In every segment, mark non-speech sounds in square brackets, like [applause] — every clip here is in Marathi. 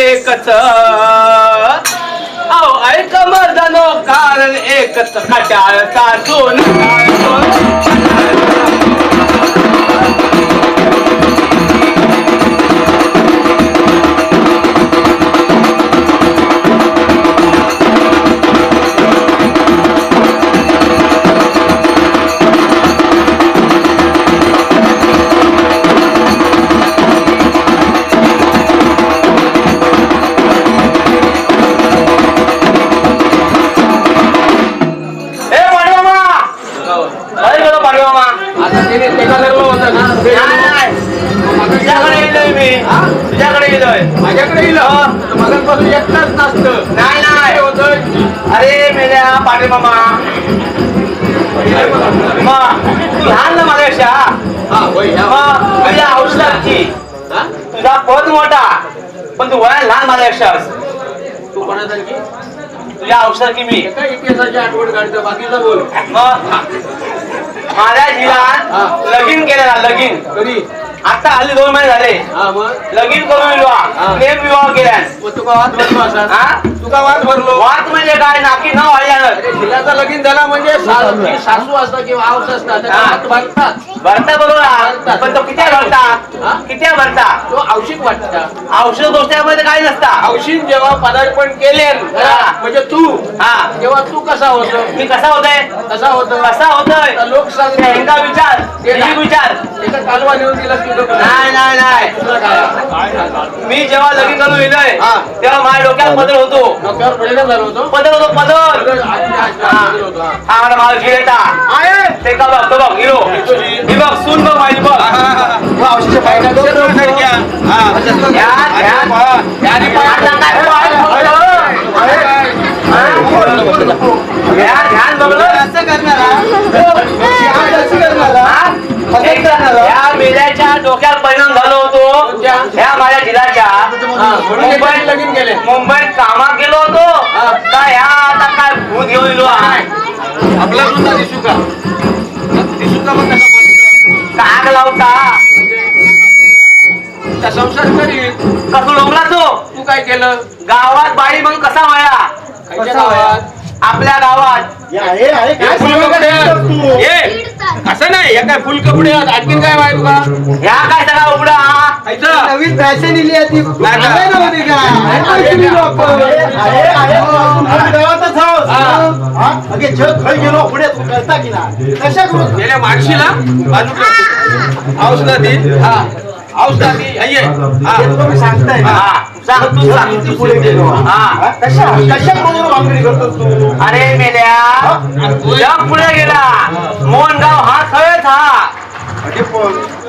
एकच अहो ऐक मर्दनो कारण एकच खट्याळ सासून होतं ना तुझ्याकडे येलोय मी. तुझ्याकडे येलोय माझ्याकडे येईल मगनपासून एकटाच नसतं नाही नाही. होतं अरे मेल्या पाटील मामा. लहान ना माझ्यापेक्षा हा. तुझ्या औषधाची. हा? तुझा पद मोठा. पण तू वया लहान माझ्यापेक्षा तू कोणासारखी? तुझ्या औषधाची मी. एका इतिहासाची आठवण काढतो. बाकीचं बोल. माझ्या. जिल्ह्यात लगीन केलेला लगीन कधी आता हल्ली दोन महिने झाले. हा लगीन करून विवाह. हा. प्रेम विवाह केल्या मग तुका वाद भरलो असा? हा? तुका वाद भरलो? वाद म्हणजे काय? नाकी न वाढल्यानं. अरे हिलाचा लगीन झाला म्हणजे सासू असतात किंवा आऊस असतात भरतात भरता. बरोबर. पण तो किती भरता? किती भरता? तो औषध वाटतात औषध गोष्टीमध्ये काय नसता. औषध जेव्हा पदार्पण केले. म्हणजे तू हा. तेव्हा तू कसा होतो? मी कसा होतोय? कसा होतो कसा होतोय? लोक त्यांचा विचार विचार. नाही नाही नाही. मी जेव्हा लगीन करून येलोय हा. तेव्हा माझ्या डोक्यात पदर? होतो. पदर होतो? पदर हा. मला माझा घे येता. ते का बघ तो बघ हिरो. ही बघ सून बघ माझी बघ. ध्यान, ध्यान. याने आता काय मेल्याच्या डोक्यात परिणाम झालो होतो? ह्या माझ्या जिल्ह्याच्या म्हणून एकाने लगीन केले? मुंबईत कामात गेलो होतो. हा. का ह्या आता काय भूत घेऊन येलो आहे. आपला सुद्धा दिसू का दिसू का मग? काग लावता त्या संसार करीत कसं डोंगला तो? तू काय केलं? गावात बाई मग कसा गावात? आपल्या गावात. हे असं नाही हे काय फुल कपडे आहेत. आणखीन काय माहिती तुका ह्या काय सगळा उघडा? नवीन फॅशन इली आहे ती. नव्हती का? पैसे दिलो. आपण. गावातच आहोत. हा. अगे जग खय गेलो पुढे तू कळता की ना कशा करून? गेल्या मागशीला बाजूला औषधाती औषधाती ये. तुम्ही सांगताय. ना हा. सांग तू सांग. तू पुढे गेलो? हा. हा? कशा कशा करून वांगडी करतोस तू? अरे मेल्या जग पुढे गेला. मोहनगाव हा खरंच हा अगे पण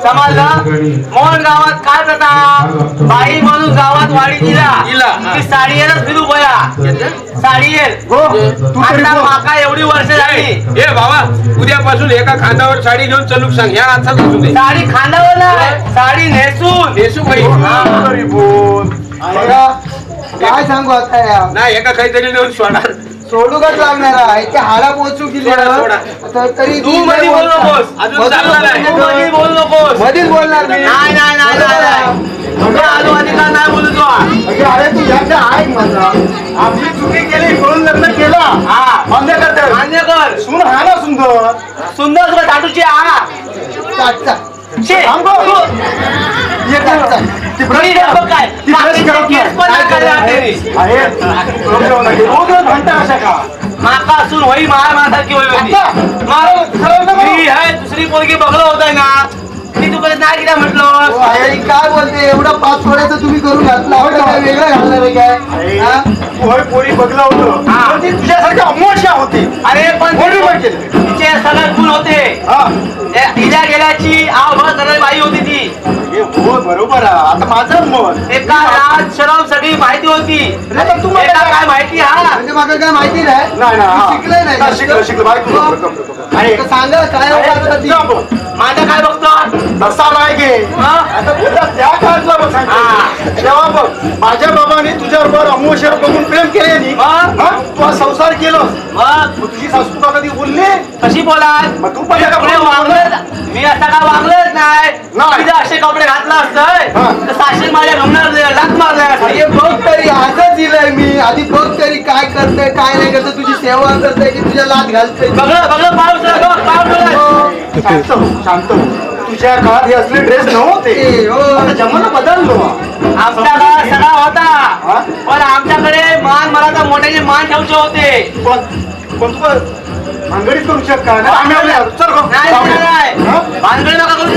समजलं मोहन गावात काय प्रथा बाई म्हणून गावात वाडी दिला. दिला, हा. ती साडी येणच फिरू बया साडी येल. हो आता बोल. माका एवढी वर्ष झाली. ए बाबा उद्यापासून एका खांद्यावर साडी घेऊन चलूक सांग. या दे साडी खांदावर नाही साडी नेसून. नेसू बोल बघा, काय सांगू आता नाही एका काहीतरी नेऊन सोडणार. सोडूकच लागणार आहे. ते हाडा पोहोचू गेली. तर तरी तू मध्ये बोलू नकोस. अजून चालला नाही. तू मध्ये बोलू नकोस. मधीच बोलणार मी. नाही नाही नाही नाही, नाही. तुझा आलो अधिकार नाही बोलू तो. अरे माझा. आपली चुकी केली म्हणून लग्न केलं. हा. मान्य करते मान्य कर. सुन हा ना सुंदर. सुंदर तुला टाटूची हा चाट, माका असून होई होई होती दुसरी पोरगी बघलो होतोय ना। तुकडे नाही हो, म्हटलं. आई काय बोलते? एवढं पाच थोड्याचं तुम्ही करून घातला. हो काय वेगळं घालणार आहे काय? हा? होय पोरी बघलं होतं. हा. पण ती तुझ्यासारखी अमोशा होती. अरे पण कोणी पण केलं? तिचे सगळे गुण होते. हा. त्या गेल्याची आवभर सगळी बाई होती ती. हे हो बरोबर आहे. आता माझं मत. एका राज शरम सगळी माहिती होती. आता तुम्हाला एका काय माहिती हा? म्हणजे मला काय माहिती नाही. नाही ना हा. शिकलंय नाही हा, शिकलं शिकलं. बाय तू हो. सांगा काय अरे, होतं ती? जा बघ. माझं काय बघतो? तसा नाही घे हा? आता त्या काळातला बघ हा. सांगतो. तेव्हा बघ माझ्या बाबाने तुझ्याबरोबर अमोशर बघून प्रेम केले नी हा? हा? तू आज संसार केलं मग तुझी सासू तुला कधी बोलली कशी बोलाल मग तू पण पुढे वागलं मी आता का वागलंच नाही असे कपडे घातला असतंय हा. तर साशे माझ्या घमणार लात मारलाय बघ तरी आजच दिलंय मी आधी बघ तरी काय करतोय काय नाही करतोय तुझी सेवा करतोय की तुझ्या लात घालतोय बघलं बघलं पाऊस पाऊस हो. शांत हो, शांत हो. तुझ्या काळात हे असले ड्रेस नव्हते. जमाना बदललो. आमच्या काळात सगळा? होता. पण आमच्याकडे मान मला मोठ्याचे मान ठेवचे होते. पण पण तू भानगडीत करू शकता. हा? भानगड नका करू?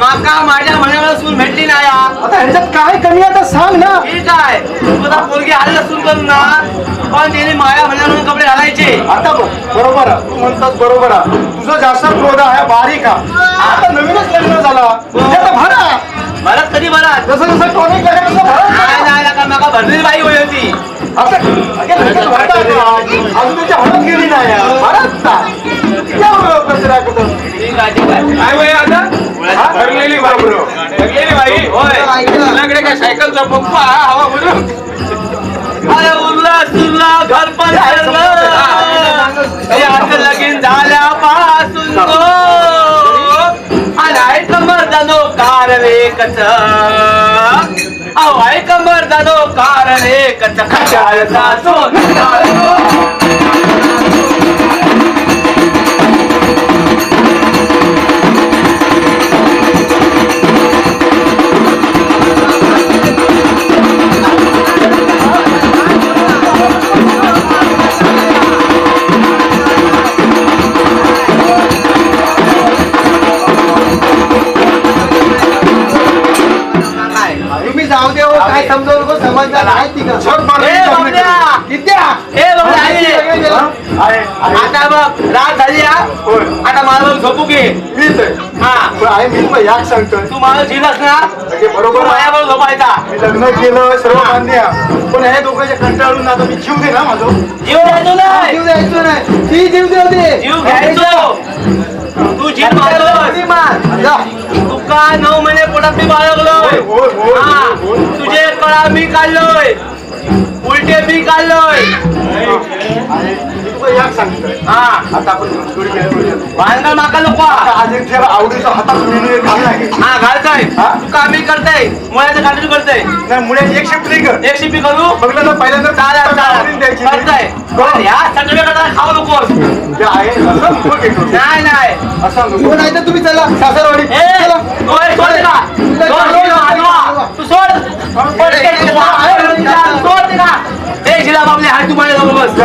माका माझ्या मनाला सून भेटली नाही हा. आता ह्याच्यात काय कमी आता सांग ना. ठीक आहे. तू आता पोरगी आली सून करून ना. पण तिने माया म्हणून कपडे घालायचे. आता बघ बरोबर. तू म्हणतात बरोबर. तुझं जास्त क्रोध आहे बारीक. आता नवीनच लग्न झाला. म्हणजे आता भरा. भरत कधी भरत? जसं जसं टॉनिक तसं भरा. नाही नाही नका भरलेली बाई होती. आता भरलेली बाई भरलेली बाई होय तुझ्याकडे काय सायकलचा हवा म्हणून अरे उरला सुरला घर पण याच लगीन झाल्यापासून आलाय कमर जानो कार रे कच आवाय कमर जानो कार रे कच खटाळचा सोन समजदार आहे ती का झक मारली ए लग्न बाबड्या! केलं. विद्या ए बाबड्या, आई! आहे, आहे. आता बघ रात झाली हा? होय. आता मला झोपू घे. मीच आहे. हा. पण आहे मी तुला याक सांगतोय. तू मला झिलस ना? म्हणजे बरोबर आहे. माझ्याबरोबर झोपायचा. मी लग्न केलं सर्व मान्य आहे. पण हे दोघांच्या कंटाळून आता मी जीव दे ना माझं. जीव घ्यायचो नाही. जीव द्यायचो नाही. ती जीव देऊ दे. जीव घ्यायचो. तू जीव मारलोस जा. तुका नऊ महिने पोटात मी बाळगलोय हा. तुझे कळा मी काढलोय. उलटे मी काढलोय. हा. माका नको. आवडीचा हातात मेनू. हा घालतोय? तू कामी करताय. मुळ्याचं कंटिन्यू करतोय. नाही मुळे एक शिफ्ट नाही कर एक शिपी करू? बघलं पहिल्यांदा चालेल द्यायची. करताय. पण ह्या सगळ्या करता खाऊ नकोस. नाही नाही. असं नाही तर तुम्ही चला सासरवाडी. ए, चला तू हे सोड ते का? सोड ते का? हलवा. तू सोड. सोड ते का? सोड ते का? ए, शिला बाबले, हात तू माझ्या जवळ बस.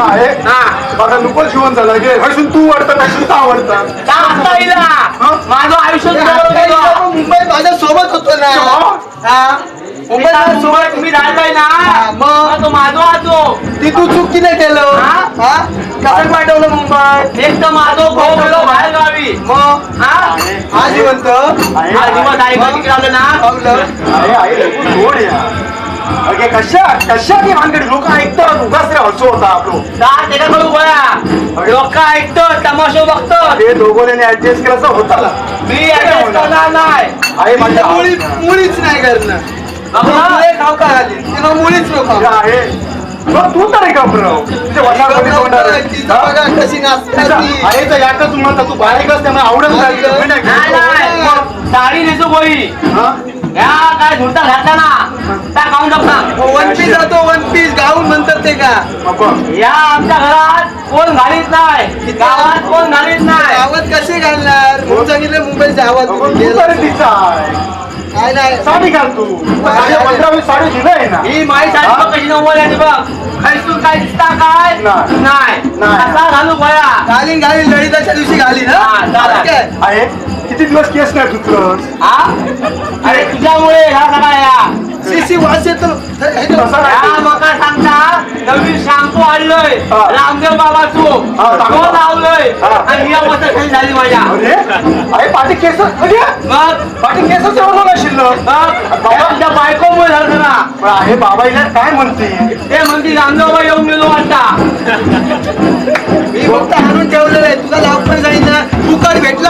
हा. बघा नको जीवन झालं गे हसून तू आवडतं हसून तू आवडतं का येईल ना? माझं आयुष्य आता मुंबईत माझ्या सोबत होतो ना. हा? मुंबईत मुंबईत सोबत तुम्ही राहताय ना. हा, मग? मग तो माझो आजो ती. तू चुकी नाही केलं. हा? हा? कसं पाठवलं मुंबईत? एक तर माझो भाऊ गेलो बाहेर गावी मग? हा? हा जिवंत हा दिवस आहे का. तिकडे आलं ना आहे, सोड. अगे कशा कशा ती भानगडी? लोक ऐकतात उगाच रे हसू होता आपलो. का त्याच्याकडून गोळ्या लोक ऐकतो तमाशो बघतो हे दोघोने ऍडजस्ट केला तर होता. मी adjust करणार नाही. आहे माझ्या मुळी मुळीच नाही करणं बघा. मुळे खाऊ का आली? तेव्हा मुळीच नको. जे आहे. मग तू तर का बरं? तुझ्या आहे. तिचं हा? कशी नाचते तिचा- ती. आहे तर याकडे तू म्हणता तू बारीकच त्यामुळे आवडत नाही नाही नाही. घेतो. साडी नेसू हा? या काय झुलता घातला ना? त्या खाऊन टाकता वन पीस जातो वन पीस गाऊन म्हणतात ते का. या आमच्या घरात कोण घालीत नाही. गावात कोण घालीत नाही. गावात कसे घालणार? म्हणून सांगितलं मुंबईच्या आवाज. काय नाही. साडी घाल तू. साडे पंधरावी साडी दिलंय ना. ही माई साडी हा? बघ कशी नव्वद आहे बघ. काय दिसता काय? नाही. नाही. नाही. असा घालू गोळ्या? घालीन घालीन. ललिताच्या दिवशी घालीन हा, हा आहे. किती दिवस केस नाही तुझं हा अरे तुझ्यामुळे ह्या सगळ्या या. शिशी वास येतो या. मका सांगता नवीन शॅम्पू आणलोय. रामदेव बाबाचो. हा, तो. लावलोय. आणि ही अवस्था खाली झाली माझ्या? अरे अरे पाठी केस अरे मग? पाठी केसच एवढं ना शिल्लक. मग? हे आमच्या बायकोमुळे झालं ना. आहे बाबा हिला काय म्हणते? ते म्हणते रामदेव बाबा येऊन गेलो वाटता मी फक्त आणून ठेवलेलं आहे. तुझा लाभ पण सांगितलं तू कर भेटला.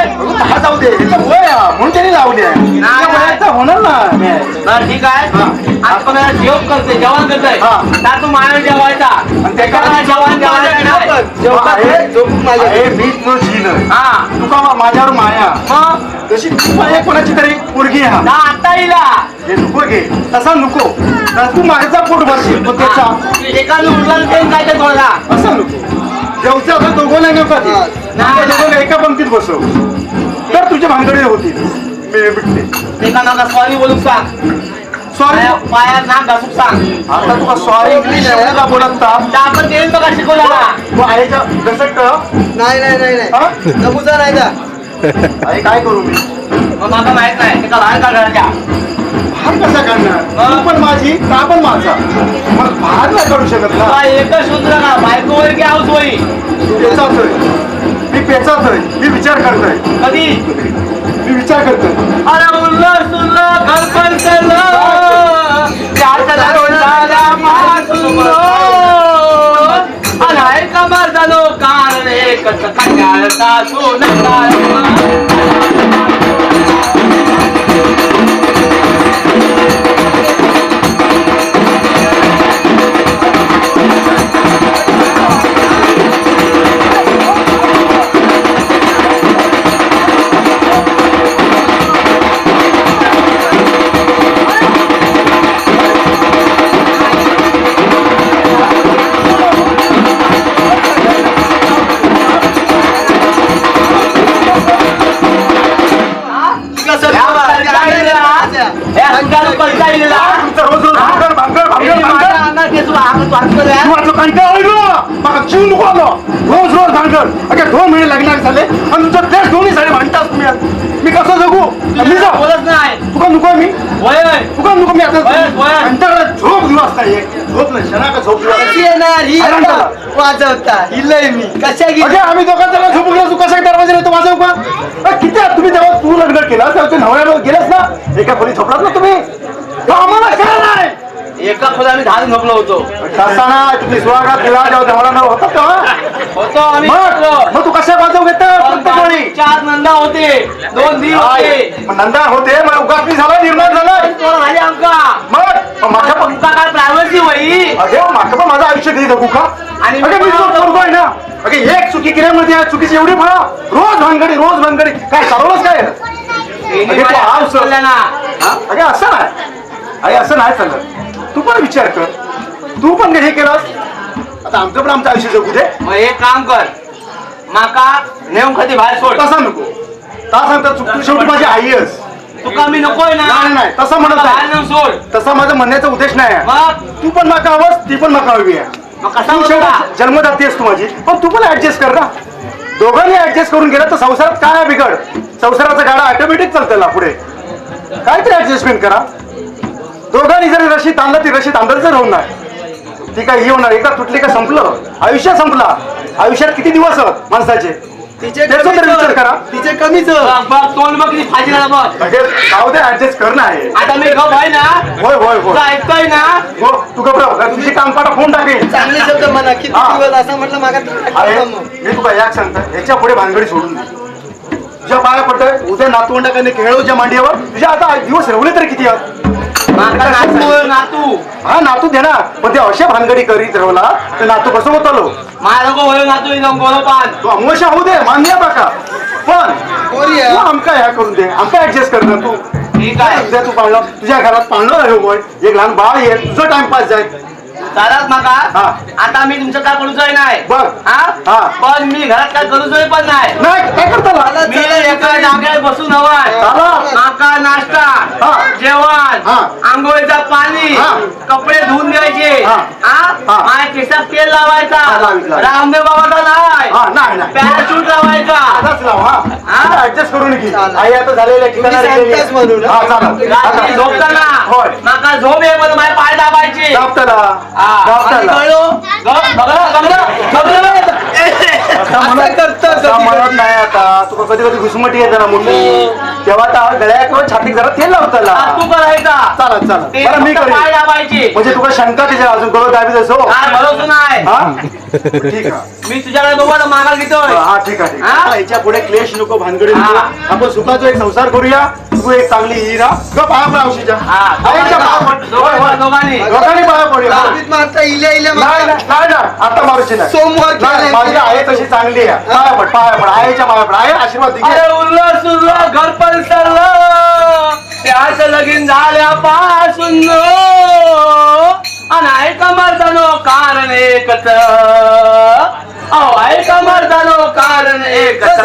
दहा जाऊ दे. वय हा, म्हणून त्याने लावले तुझ्या वयाचं होणार ना. बरं ठीक आहे. आपण जेवण करते जेवण करतोय. हा. तर तू माया जेवायचा. आणि त्याच्याकडे जेवण जेवायचं नाही. जेवतात आहे, झोप माझ्या आहे, मीच जो जीन हा. तुका मा- माझ्यावर माया? मग? तशी तू कोणाची तरी पोरगी ना आता येईल हे नको घे तसा नको. तर तू माझ्या पोट भरशील पण त्याचा. एका उरला काय ते थोडा असं नको. जेवचं असं दोघं नाही नका ते. नाही. त्या दोघं एका पंक्तीत बसव. तुझ्या भानगडी होतील मी भेटते एका नका सॉरी बोलून सांग. सॉरी पाया- पायात नाक घासून सांग. आता तुला सॉरी इंग्लिश का बोलत का? तर आपण ते बघा शिकवला ना. तू आईच्या कसं कळ नाही नाही नाही हा? नाही नमुचा नाही का आई काय करू मी? मग मला माहीत नाही. ते का बाहेर काढायच्या भाग कसा काढणार? तू पण माझी का पण माझा? मग भाग नाही काढू शकत ना. एकच का बायको वर की पेचातोय मी पेचातोय मी विचार करतोय. कधी? मी विचार करतोय. अरे उल्लर सुल्लर कल्पन केलं त्याच्या झाला कारण एकच सोन भांगड अगे दोन महिने लग्नात झाले आणि तुमच्या तेच दोन्ही साडे भांडतास तुम्ही. मी कसं जगू मी जा बोलत नाही तुका नको मी? वय तुका नको मी आता. कंटाळा झोप दिवस असता एक झोप नाही क्षणा का झोप दिवस कशी येणार ही. वाजवता हिलय मी कशा गेली आम्ही दोघांचा झोपून गेलो तू कसा दरवाजा येतो माझा उभा अरे किती तुम्ही जेव्हा तू लग्न केला तेव्हा ते नवऱ्यावर गेलास ना? एका खोली झोपलात ना तुम्ही तो आम्हाला कळलं नाही एका खोल्याने दहा झोपलो होतो. तसा ना तुम्ही सुहागात गेला जेव्हा नवरा नवर होता तेव्हा होतो आम्ही मग तू कशा बाजू घेत प्रत्येक वेळी चार नंदा होते. दोन दी होते? मग नंदा होते मग उगाच झाला निर्माण झाला. झाली आमका. मग माझ्या पण तुमचा काय प्रायव्हसी होई अगे माझं पण माझं आयुष्य दे जगू का? आणि मी करतोय ना. अगे एक चुकी केल्यामध्ये या चुकीची एवढी फळा. रोज भानगडी रोज भानगडी. काय चालवलंच काय? अगे असं नाही. अगे असं नाही चाललं तू पण विचार कर. तू पण हे केलंस. आता आमचं पण आमचं आयुष्य जगू दे. मग एक काम कर. माका नेऊन कधी बाहेर सोड. तसा नको. का सांगता चुक तू शेवटी माझी आई आहेस. तुका मी नकोय ना. नाही, नाही, तसं म्हणत नाही. नेऊन सोड. तसा माझा म्हणण्याचा उद्देश नाही आहे. मग? तू पण माका हवंस ती पण माका हवी आहे. मग कसा तू होता शेवटी जन्मदाती आहेस तू माझी. पण तू पण ऍडजस्ट कर ना. दोघांनी ऍडजस्ट करून गेलं तर संसारात काय आहे बिघड. संसाराचा गाडा ऑटोमॅटिक चालतं ना पुढे. काहीतरी ऍडजस्टमेंट करा. दोघांनी जर रशी ताणला ती रशी तांदळ जर होऊन नाही. ती काय ही होणार एकदा तुटली का संपलं? आयुष्य संपला. आयुष्यात किती दिवस आहेत माणसाचे? तिचे विचार करा. तिचे कमीच. तोंड बघ फाजी जाऊ दे ऍडजस्ट करणं आहे आता मी गप आहे ना? होय होय होय. ऐकतोय ना? हो तू घबराव तुझी कामपाटा फोन टाकेल चांगले शब्द म्हणा किती. दिवस असं म्हटलं मागा मी तुला याक सांगतो याच्यापुढे भानगडी सोडून दे. तुझ्या पाया पडतोय उद्या नातवंडाकडे खेळवच्या मांडीवर. तुझ्या आता दिवस रवले तरी किती आहेत? नातू. नातू. हा नातू दे ना. पण ते अशा भानगडी करीत राहला तर नातू कसं होत आलो माझा वयो नातू एकदम गोलो पान तू अमोशा होऊ दे मान्य बाका. पण तू आमका ह्या करून दे. आमका ऍडजस्ट कर ना तू. ठीक आहे. उद्या तू पाळलं. तुझ्या घरात पाळणं आहे एक लहान बाळ येईल तुझं टाइमपास जाईल चालत माका हा. आता मी तुमचं काय करूचोय नाही बघ. हा हा. पण मी घरात काय करूचोय पण नाही नाही काय करता आला? मी एका जागेवर बसून हवाय. माका नाश्ता हा. जेवण हा. आंघोळीचं पाणी हा. कपडे धुवून घ्यायचे हा. हा हा. माझ्या केसात तेल हा, लावायचा लावीत, लावीत. रामदेव बाबाचा नाही हा नाही नाही पॅराशूट लावायचा आताच लाव हा हा? ऍडजस्ट करून घे चालेल. आई आता झालेल्या ठिकाणी तुम्ही गेलेली आहे. सांगताच म्हणून, हा? चालेल रात्री आता. झोपताना होय माका झोप ये मला माझे पाय दाबायचे दाबताला हा. म्हणत. नाही आता. तुका कधी कधी घुसमटी येते ना मोठी तेव्हा आता गळ्या किंवा छातीत जरा तेल लावताला हा, तू करायचा चालत चालत बरं मी करेन. म्हणजे तुला शंका तिच्या अजून कळत दाबीत असो नाही. हा? [laughs] ठीक आहे मी तुझ्याकडे दोघांना मागायला घेतोय हा ठीक आहे ठीक आहे. हा? याच्यापुढे क्लेश नको भानगडी नको हा. आपण सुखाचा एक संसार करूया तू एक चांगली हिरा ग पाया पड औषधीच्या हा आईच्या पाया पड. होय, होय. दोघांनी दोघांनी पाया पडूया दाबीत मारता इल्या इल्या नाही मारता. नाही नाही, नाही. आता मारूची नाही सोमवार नाही. माझी आहे तशी चांगली आहे पाया पड पाया पड आईच्या पाया पड आहे आशीर्वाद दे. अरे उरलं सुरलं घर पण सरलं त्याच लगीन झाल्यापासून आणि ऐका मर्दानो कारण एकच. अहो ऐका मर्दानो कारण एकच.